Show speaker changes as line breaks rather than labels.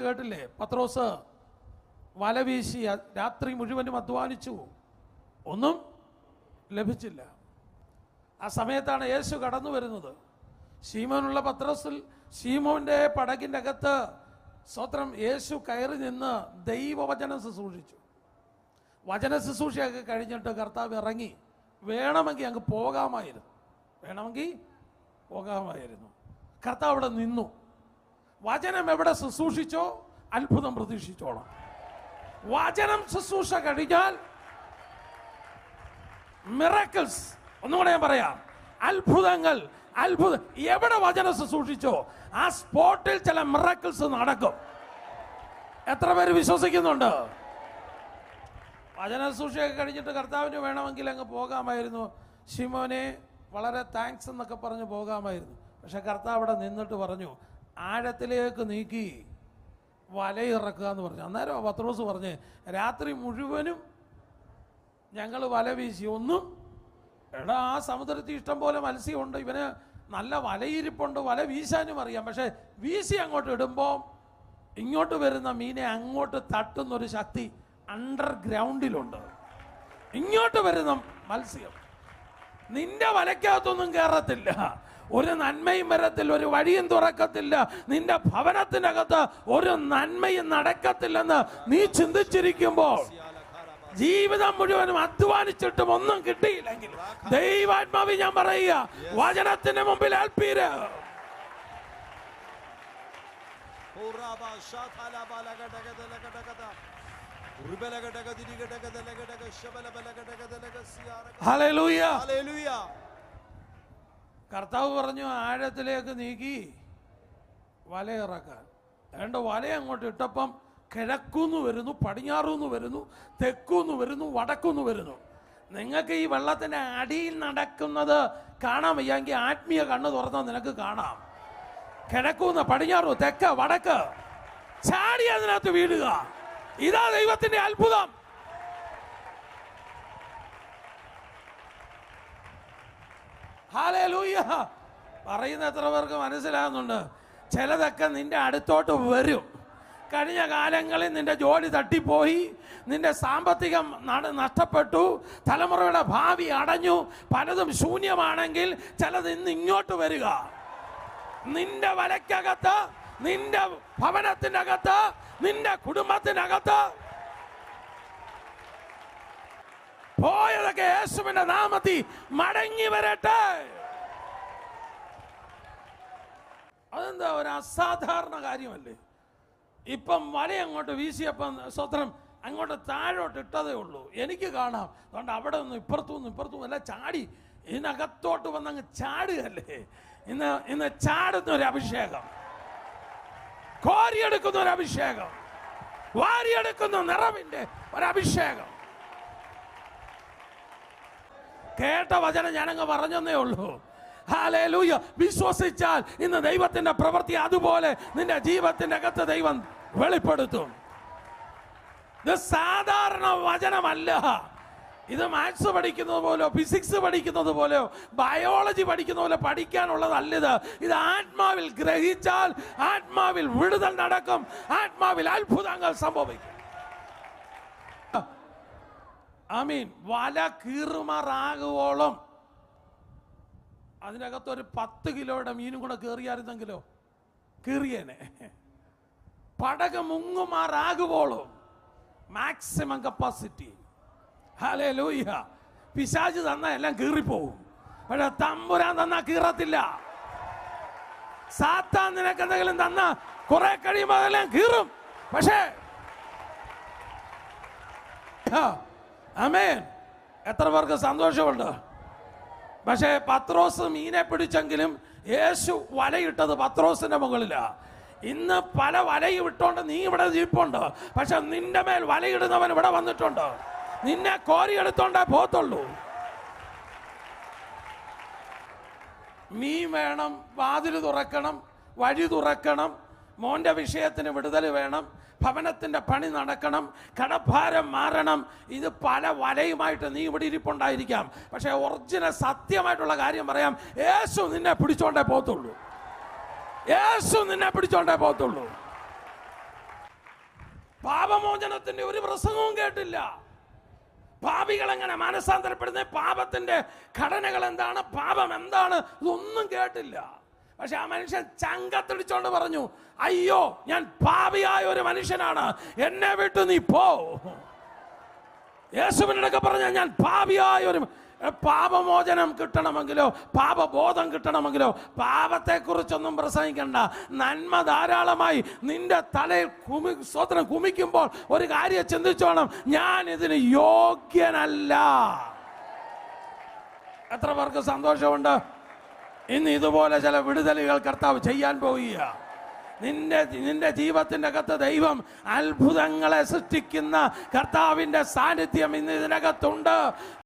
കേട്ടില്ലേ? പത്രോസ് വല വീശി രാത്രി മുഴുവനും അധ്വാനിച്ചു. ഒന്നും ലഭിച്ചില്ല. ആ സമയത്താണ് യേശു കടന്നു വരുന്നത്. ശീമോനുള്ള പത്രോസിൽ ശീമോന്റെ പടകിന്റെ അകത്ത് സ്വത്രം യേശു കയറി നിന്ന് ദൈവവചനം ശുശ്രൂഷിച്ചു. വചന ശുശ്രൂഷയൊക്കെ കഴിഞ്ഞിട്ട് കർത്താവ് ഇറങ്ങി. വേണമെങ്കിൽ അങ്ങ് പോകാമായിരുന്നു. വേണമെങ്കിൽ പോകാമായിരുന്നു. കർത്താവ് അവിടെ നിന്നു. വചനം എവിടെ ശുശ്രൂഷിച്ചോ അത്ഭുതം പ്രതീക്ഷിച്ചോളാം. വചനം ശുശ്രൂഷ കഴിഞ്ഞാൽ മിറക്കിൾസ് ഒന്നുകൂടെ ഞാൻ പറയാം. അത്ഭുതങ്ങൾ അത്ഭുത എവിടെ വചനം ശുശ്രൂഷിച്ചോ ആ സ്പോട്ടിൽ ചില മിറക്കിൾസ് നടക്കും. എത്ര പേര് വിശ്വസിക്കുന്നുണ്ട്? വചന ശുശ്രൂഷയൊക്കെ കഴിഞ്ഞിട്ട് കർത്താവിന് വേണമെങ്കിൽ അങ്ങ് പോകാമായിരുന്നു. ശിമോനെ വളരെ താങ്ക്സ് എന്നൊക്കെ പറഞ്ഞ് പോകാമായിരുന്നു. പക്ഷെ കർത്താവ് അവിടെ നിന്നിട്ട് പറഞ്ഞു ആഴത്തിലേക്ക് നീക്കി വലയിറക്കുക എന്ന് പറഞ്ഞു. അന്നേരം പത്രോസ് പറഞ്ഞ് രാത്രി മുഴുവനും ഞങ്ങൾ വല വീശി. ഒന്നും എടാ ആ സമുദ്രത്തിൽ ഇഷ്ടം പോലെ മത്സ്യമുണ്ട്. ഇവന് നല്ല വലയിരിപ്പുണ്ട്. വല വീശാനും അറിയാം. പക്ഷെ വീശി അങ്ങോട്ട് ഇടുമ്പോൾ ഇങ്ങോട്ട് വരുന്ന മീനെ അങ്ങോട്ട് തട്ടുന്ന ഒരു ശക്തി അണ്ടർഗ്രൗണ്ടിലുണ്ട്. ഇങ്ങോട്ട് വരുന്ന മത്സ്യം നിന്റെ വലയ്ക്കകത്തൊന്നും കയറത്തില്ല ഒരു നന്മയും വരത്തില്ല ഒരു വഴിയും തുറക്കത്തില്ല നിന്റെ ഭവനത്തിനകത്ത് ഒരു നന്മയും നടക്കത്തില്ലെന്ന് നീ ചിന്തിച്ചിരിക്കുമ്പോൾ ജീവിതം മുഴുവനും അധ്വാനിച്ചിട്ടും ഒന്നും കിട്ടിയില്ലെങ്കിൽ ദൈവാത്മാവി ഞാൻ പറയുക വചനത്തിന് മുമ്പിൽ ഏൽപ്പീര്. Hallelujah
Hallelujah.
കർത്താവ് പറഞ്ഞു ആഴത്തിലേക്ക് നീക്കി വലയിറക്കാൻ. വേണ്ട വല അങ്ങോട്ട് ഇട്ടപ്പം കിഴക്കുന്ന് വരുന്നു പടിഞ്ഞാറുന്ന് വരുന്നു തെക്കുന്ന് വരുന്നു വടക്കുന്ന് വരുന്നു. നിങ്ങൾക്ക് ഈ വെള്ളത്തിന്റെ അടിയിൽ നടക്കുന്നത് കാണാൻ വയ്യെങ്കിൽ ആത്മീയ കണ്ണ് തുറന്നാൽ നിനക്ക് കാണാം. കിഴക്കൂന്ന് പടിഞ്ഞാറു തെക്ക് വടക്ക്. ചാടി അതിനകത്ത് വീഴുക. ഇതാ ദൈവത്തിന്റെ അത്ഭുതം. ഹാലേലൂയ. പറയുന്ന എത്ര പേർക്ക് മനസ്സിലാകുന്നുണ്ട്? ചിലതൊക്കെ നിന്റെ അടുത്തോട്ട് വരും. കഴിഞ്ഞ കാലങ്ങളിൽ നിന്റെ ജോലി തട്ടിപ്പോയി നിന്റെ സാമ്പത്തികം നട- നഷ്ടപ്പെട്ടു തലമുറയുടെ ഭാവി അടഞ്ഞു പലതും ശൂന്യമാണെങ്കിൽ ചിലത് ഇന്ന് ഇങ്ങോട്ട് വരിക. നിന്റെ വലയ്ക്കകത്ത് നിന്റെ ഭവനത്തിനകത്ത് നിന്റെ കുടുംബത്തിനകത്ത് പോയതൊക്കെ യേശുവിന്റെ നാമത്തിൽ മടങ്ങി വരട്ടെ. അതെന്താ ഒരു അസാധാരണ കാര്യമല്ലേ? ഇപ്പം വല അങ്ങോട്ട് വീശിയപ്പം സ്വത്രം അങ്ങോട്ട് താഴോട്ട് ഇട്ടതേ ഉള്ളൂ. എനിക്ക് കാണാം. അതുകൊണ്ട് അവിടെ നിന്ന് ഇപ്പുറത്തു നിന്ന് ഇപ്പുറത്തു എല്ലാം ചാടി ഇതിനകത്തോട്ട് വന്നങ്ങ് ചാടുകയല്ലേ? ഇന്ന് ഇന്ന് ചാടുന്ന ഒരു അഭിഷേകം. കോരിയെടുക്കുന്ന ഒരു അഭിഷേകം. വാരിയെടുക്കുന്ന നിറവിന്റെ ഒരു അഭിഷേകം കേട്ട വചനം ഞാനങ്ങ് പറഞ്ഞതേ ഉള്ളൂ. ഹാലേലൂയ വിശ്വസിച്ചാൽ ഇന്ന് ദൈവത്തിന്റെ പ്രവൃത്തി അതുപോലെ നിന്റെ ജീവിതത്തിന്റെ അകത്ത് ദൈവം വെളിപ്പെടുത്തും. ഇത് സാധാരണ വചനമല്ല. ഇത് മാത്സ് പഠിക്കുന്നത് പോലെയോ ഫിസിക്സ് പഠിക്കുന്നത് പോലെയോ ബയോളജി പഠിക്കുന്ന പോലെ പഠിക്കാനുള്ളതല്ല ഇത്. ഇത് ആത്മാവിൽ ഗ്രഹിച്ചാൽ ആത്മാവിൽ വിടുതൽ നടക്കും. ആത്മാവിൽ അത്ഭുതങ്ങൾ സംഭവിക്കും. ആമീൻ. വല കീറുമാറാകുവോളം അതിനകത്ത് ഒരു പത്ത് കിലോയുടെ മീനും കൂടെ കയറിയായിരുന്നെങ്കിലോ? കീറിയേനെ. പടക മുങ്ങുമാറാകുവോളം. മാക്സിമം കപ്പാസിറ്റി ഹലേ ലൂയ്യ പിശാജ് തന്ന എല്ലാം കീറിപ്പോവും. പക്ഷെ തമ്പുരാൻ തന്നാ കീറത്തില്ല. സാത്താൻ നിനക്ക് എന്തെങ്കിലും തന്ന കുറെ കഴിയുമ്പോൾ അതെല്ലാം കീറും. പക്ഷേ അമേൻ എത്ര പേർക്ക് സന്തോഷമുണ്ട്? പക്ഷേ പത്രോസ് മീനെ പിടിച്ചെങ്കിലും യേശു വലയിട്ടത് പത്രോസിന്റെ മുകളിലാണ് ഇന്ന് പല വലയും ഇട്ടോണ്ട് നീ ഇവിടെ ജീപ്പുണ്ട് പക്ഷെ നിന്റെ മേൽ വലയിടുന്നവൻ ഇവിടെ വന്നിട്ടുണ്ട്. നിന്നെ കോരിയെടുത്തോണ്ടേ പോത്തുള്ളൂ മീൻ വേണം വാതിൽ തുറക്കണം വഴി തുറക്കണം മോന്റെ വിഷയത്തിന് വിടുതൽ വേണം. ഭവനത്തിന്റെ പണി നടക്കണം കടഭാരം മാറണം. ഇത് പല വലയുമായിട്ട് നീ ഇവിടെ ഇരിപ്പുണ്ടായിരിക്കാം. പക്ഷേ ഒറിജിനൽ സത്യമായിട്ടുള്ള കാര്യം പറയാം. യേശു നിന്നെ പിടിച്ചോണ്ടേ പോകത്തുള്ളൂ. യേശു നിന്നെ പിടിച്ചോണ്ടേ പോകത്തുള്ളൂ. പാപമോചനത്തിന്റെ ഒരു പ്രസംഗവും കേട്ടില്ല. പാപികൾ എങ്ങനെ മനസ്സാന്തരപ്പെടുന്നത് പാപത്തിന്റെ ഘടനകൾ എന്താണ് പാപം എന്താണ്? ഇതൊന്നും കേട്ടില്ല. പക്ഷെ ആ മനുഷ്യൻ ചങ്കത്തടിച്ചോണ്ട് പറഞ്ഞു അയ്യോ ഞാൻ പാപിയായ ഒരു മനുഷ്യനാണ്. എന്നെ വിട്ടു നീ പോ. യേശുവിനൊക്കെ പറഞ്ഞ ഞാൻ പാപിയായ ഒരു പാപമോചനം കിട്ടണമെങ്കിലോ പാപബോധം കിട്ടണമെങ്കിലോ പാപത്തെക്കുറിച്ചൊന്നും പ്രസംഗിക്കണ്ട. നന്മ ധാരാളമായി നിന്റെ തലയിൽ കുമി സ്വത്രം കുമിക്കുമ്പോൾ ഒരു കാര്യം ചിന്തിച്ചോണം ഞാൻ ഇതിന് യോഗ്യനല്ല. എത്ര പേർക്ക് സന്തോഷമുണ്ട്? ഇന്ന് ഇതുപോലെ ചില വിടുതലുകൾ കർത്താവ് ചെയ്യാൻ പോവുക നിന്റെ നിന്റെ ജീവിതത്തിന്റെ അകത്ത് ദൈവം അത്ഭുതങ്ങളെ സൃഷ്ടിക്കുന്ന കർത്താവിന്റെ സാന്നിധ്യം ഇന്ന് ഇതിനകത്തുണ്ട്.